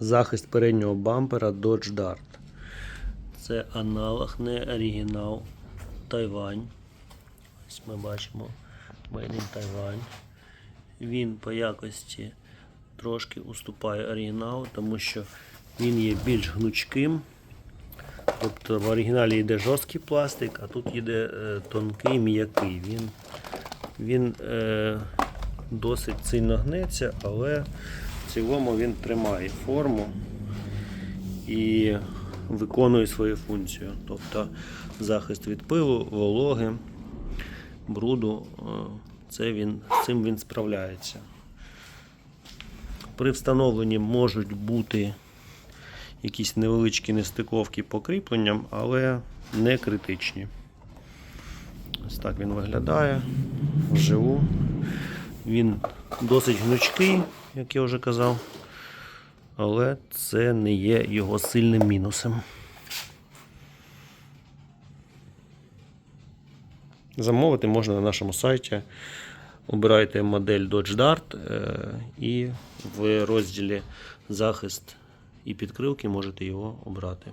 захист переднього бампера Dodge Dart. Це аналог, не оригінал Тайвань. Ось ми бачимо Made in Taiwan. Він по якості трошки уступає оригіналу, тому що він є більш гнучким. Тобто в оригіналі йде жорсткий пластик, а тут йде е, тонкий, м'який. Він, він е, досить сильно гнеться, але в цілому він тримає форму і виконує свою функцію. Тобто захист від пилу, вологи, бруду, е, це він, з цим він справляється. При встановленні можуть бути якісь невеличкі нестиковки по кріпленням, але не критичні. Ось так він виглядає вживу. Він досить гнучкий, як я вже казав, але це не є його сильним мінусом. Замовити можна на нашому сайті. Обирайте модель Dodge Dart е, і в розділі захист і підкрилки можете його обрати.